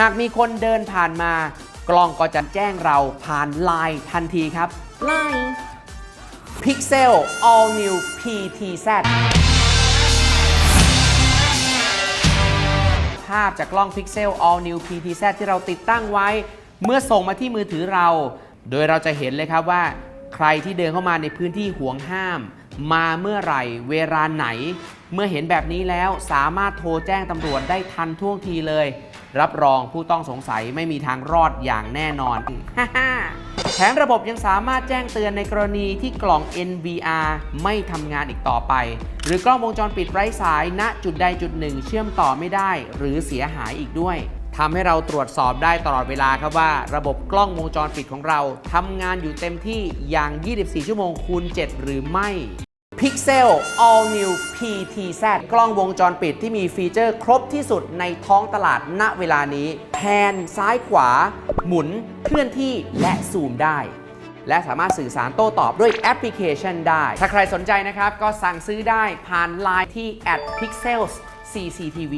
หากมีคนเดินผ่านมา กล้องก็จะแจ้งเราผ่านไลน์ทันทีครับ Line Pixel All New PTZ ภาพจากกล้อง Pixel All New PTZ ที่เราติดตั้งไว้ เมื่อส่งมาที่มือถือเรา โดยเราจะเห็นเลยครับว่า ใครที่เดินเข้ามาในพื้นที่ห่วงห้าม มาเมื่อไหร่เวลาไหน เมื่อเห็นแบบนี้แล้วสามารถโทรแจ้งตำรวจได้ทันท่วงทีเลย รับรองผู้ต้องสงสัยไม่มีทางรอดอย่างแน่นอน แถมระบบยังสามารถแจ้งเตือนในกรณีที่กล่อง NVR ไม่ทำงานอีกต่อไป หรือกล้องวงจรปิดไร้สายณจุดใดจุดหนึ่ง เชื่อมต่อไม่ได้ หรือเสียหายอีกด้วยทำให้เราตรวจสอบได้ตลอดเวลาครับว่า ระบบกล้องวงจรปิดของเราทำงานอยู่เต็มที่อย่าง 24 ชั่วโมงคูณ 7 หรือไม่ Pixel All New PTZ กล้องวงจรปิดที่มีฟีเจอร์ครบที่สุดในท้องตลาดณเวลานี้แพนซ้ายขวา หมุน เคลื่อนที่และซูมได้ และสามารถสื่อสารโต้ตอบด้วยแอปพลิเคชันได้ ถ้าใครสนใจนะครับ ก็สั่งซื้อได้ผ่านไลน์ที่ @pixels cctv